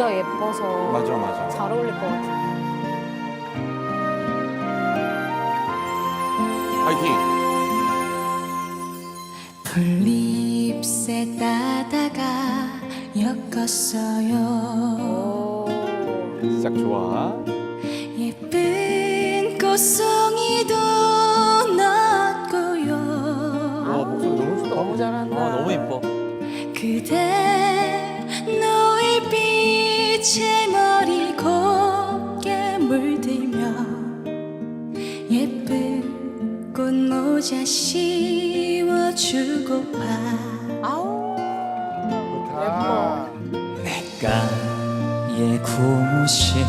다 예뻐서 맞아 맞아. 잘 어울릴 것 같아. 파이팅. 풀잎새 따다가 엮었어요 오. 시작 좋아. 예쁜 꽃송이도 넣었고요 와 목소리 너무 좋다. 너무 잘한다. 아 너무 예뻐. 그대 노을 빛제 머리 곱게 물들며 예쁜 꽃모자 씌워주고파 아우. 내가 예 고무신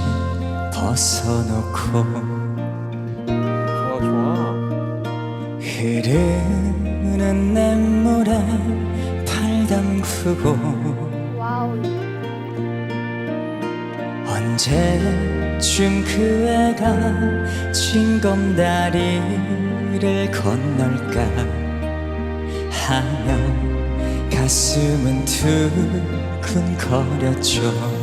벗어놓고 좋아 좋아. 흐르는 냇물에 발 담그고 언제쯤 그 애가 징검다리를 건널까? 하며 가슴은 두근거렸죠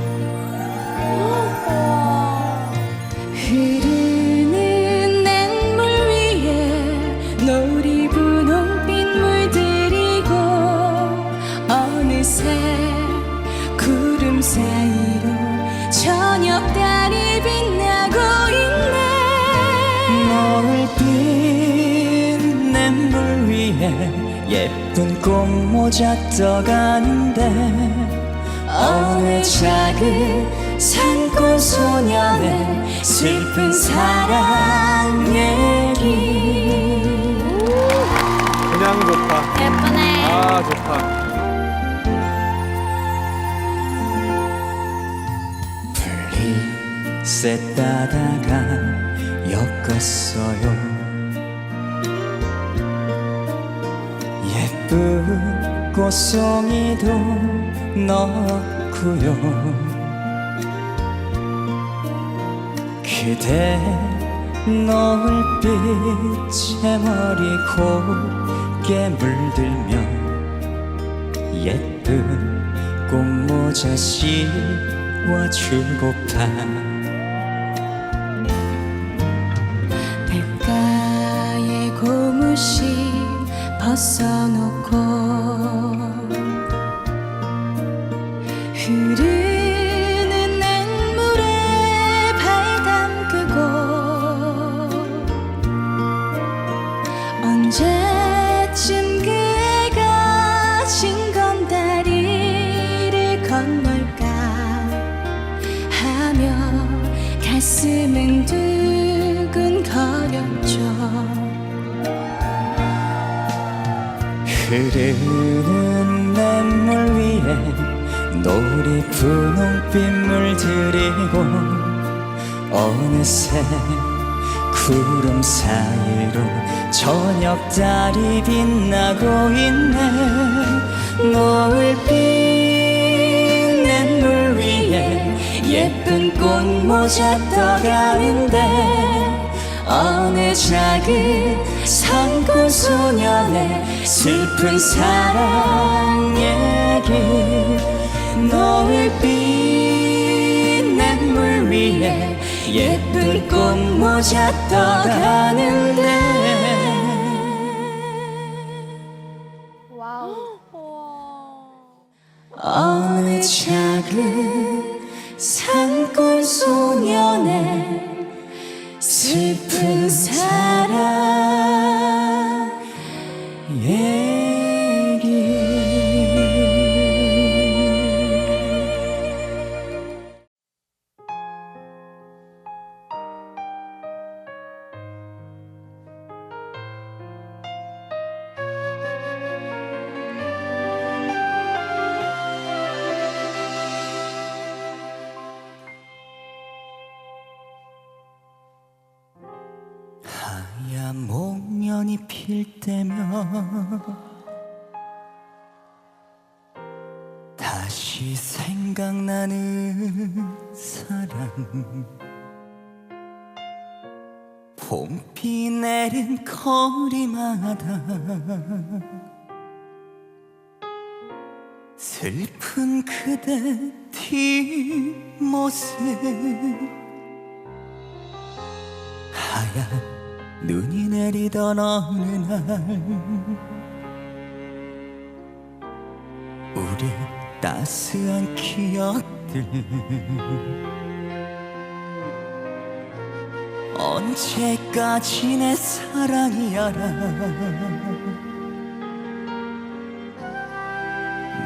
모자 떠가는데 어느 작은 산골 소년의 슬픈 사랑 얘기 그냥 좋다. 예쁘네. 아 좋다. 풀잎새 따다가 엮었어요 꽃송이도 넣고요. 그대 노을빛 제 머리 곱게 물들며 예쁜 꽃모자 씌워주고파 벗어놓고 분홍빛 물들이고 어느새 구름 사이로 저녁 달이 빛나고 있네. 노을빛 냇물 위에 예쁜 꽃모자 떠가는데 어느 작은 산골 소년의 슬픈 사랑 얘기 노을빛 냇물 위에 예쁜 꽃모자 떠가는데 와우. 어느 작은 필 때면 다시 생각나는 사람 봄비 내린 거리마다 슬픈 그대 긴 모습. 하얀 눈이 내리던 어느 날 우리 따스한 기억들 언제까지 내 사랑이야라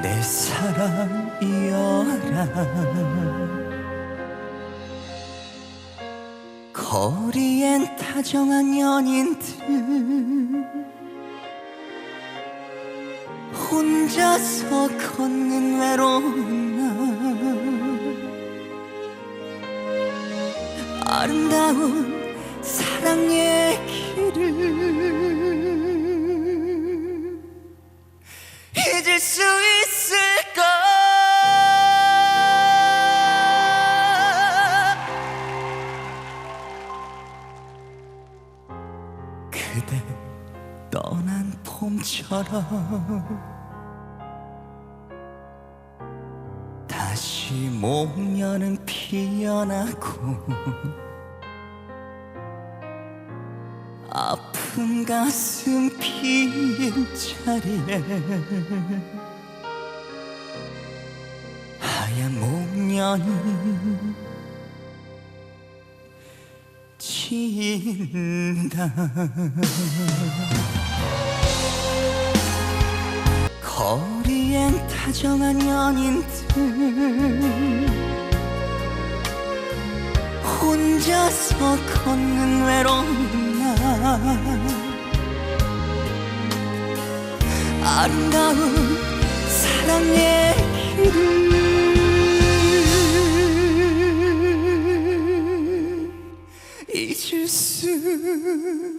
내 사랑이여라 거리엔 다정한 연인들. 혼자서 걷는 외로운 날. 아름다운 사랑의 길을 그대 떠난 봄처럼 다시 목련은 피어나고 아픈 가슴 빈 자리에 하얀 목련이 진다. 거리엔 다정한 연인들. 혼자서 걷는 외로운 날. 아름다운 사랑의 길을 to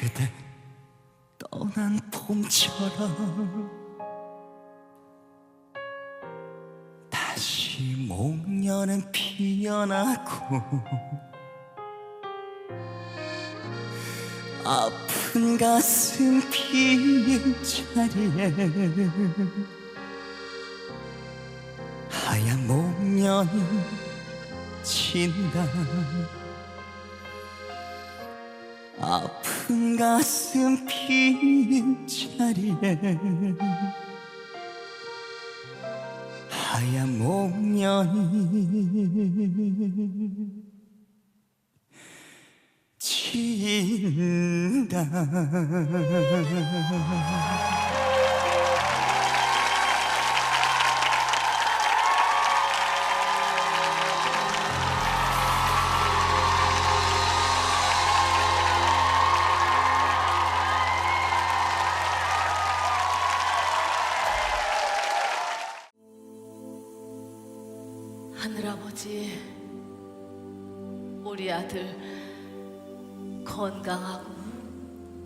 그대 떠난 봄처럼 다시 목련은 피어나고 아픈 가슴 빈 자리에 하얀 목련이 진다. 아픈 가슴 빈 자리에 하얀 목련이 진다 하늘아버지, 우리 아들 건강하고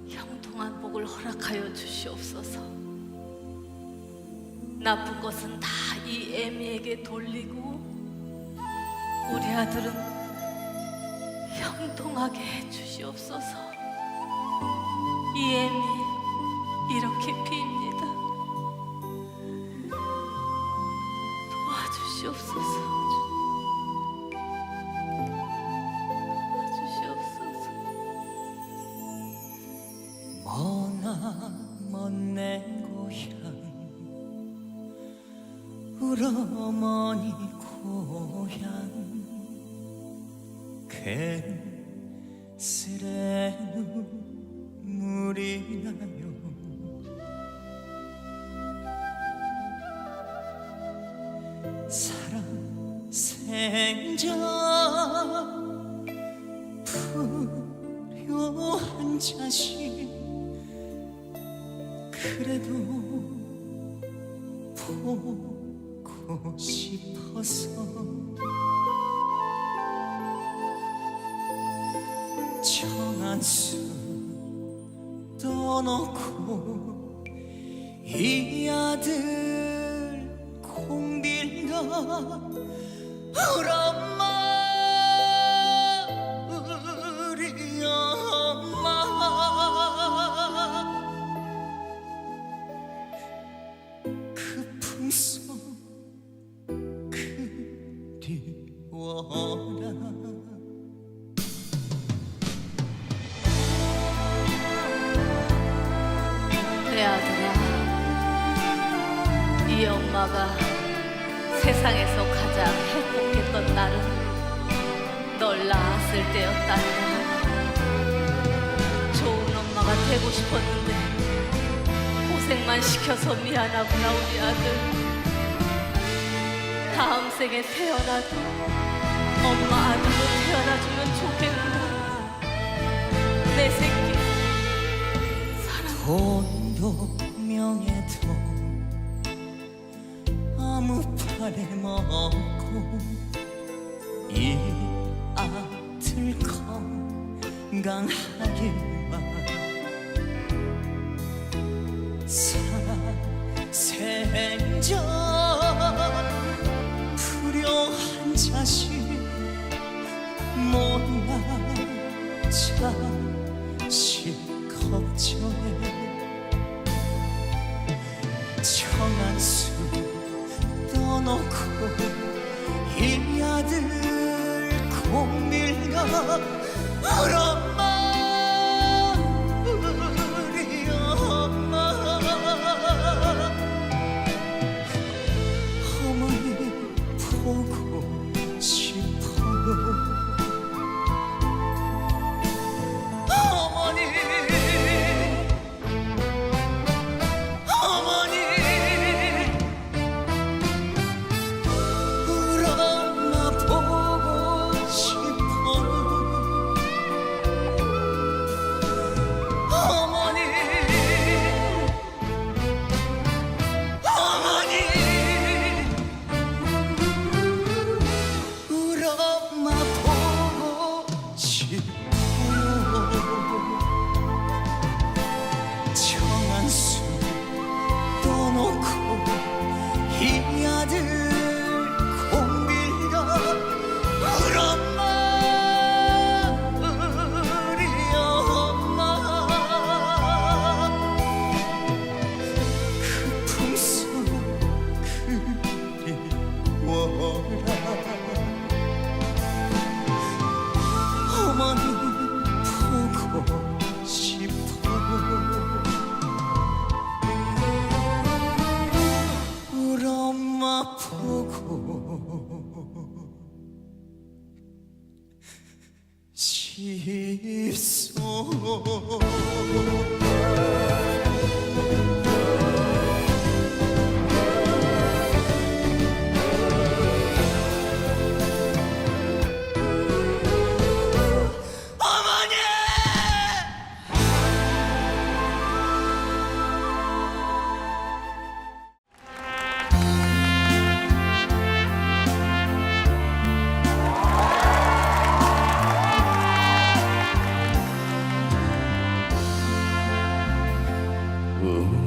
형통한 복을 허락하여 주시옵소서. 나쁜 것은 다 이 애미에게 돌리고 우리 아들은 형통하게 해 주시옵소서. 이 애미 이렇게 빕니다. 도와주시옵소서. 어머니 고향. 괜스레 눈물이 나요. 사랑 생전 불효한 자식. 그래도 보 고 싶어서. 청한수 떠놓고 이 아들 시켜서 미안하구나 우리 아들. 다음 생에 태어나도 엄마 아들로 태어나주면 좋겠구나. 내 새끼 사랑. 명예도 아무 팔에 먹고 이 아들 건강하게 만 사생전 불효한 자식 못난 자식 걱정해 청한수 떠놓고 이 아들 공밀가 엄마 보고 싶소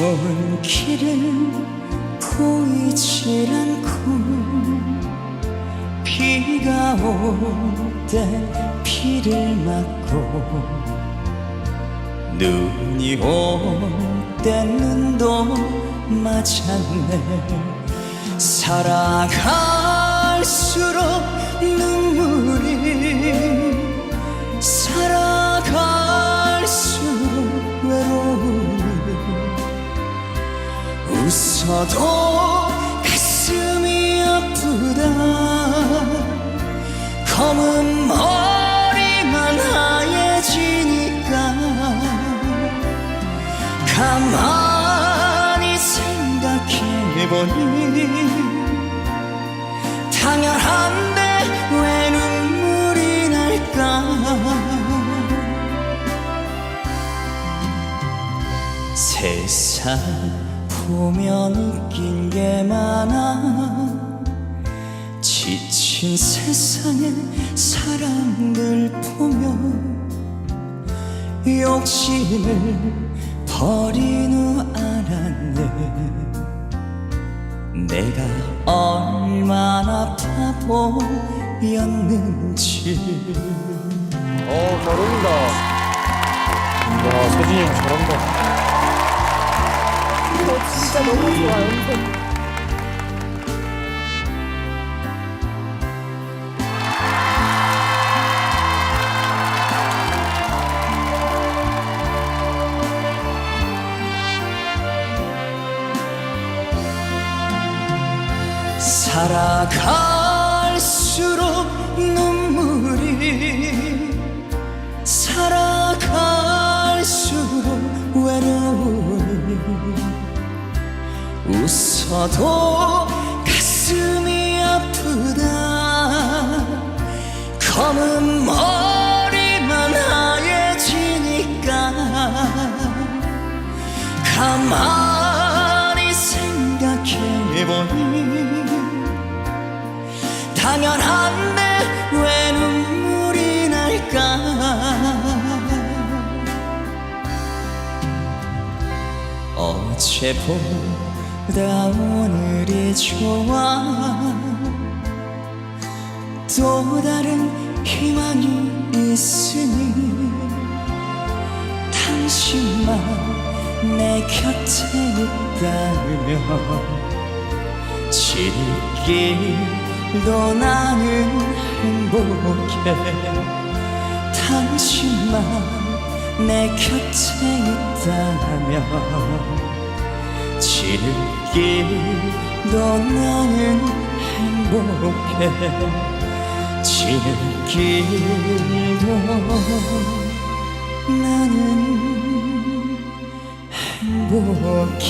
좋은 길은 보이질 않고 비가 올 때 비를 맞고 눈이 올 때 눈도 맞았네. 살아갈수록 눈물이 살아갈 웃어도 가슴이 아프다. 검은 머리만 하얘지니까 가만히 생각해보니 당연한데 왜 눈물이 날까? 세상 보면 웃긴 게 많아 지친 세상의 사람들 보면 욕심을 버리는 알았네 내가 얼마나 바보였는지 어, 잘 어울린다. 와, 서진이 형 잘한다. 이거 진짜 너무 좋아요. 살아갈수록 눈물이 웃어도 가슴이 아프다. 검은 머리만 하얘지니까 가만히 생각해보니 당연한데 왜 눈물이 날까? 어제보 다 오늘이 좋아. 또 다른 희망이 있으니 당신만 내 곁에 있다면 지길도 나는 행복해. 당신만 내 곁에 있다면 지길 도 나는 행복해. 지길도 나는 행복해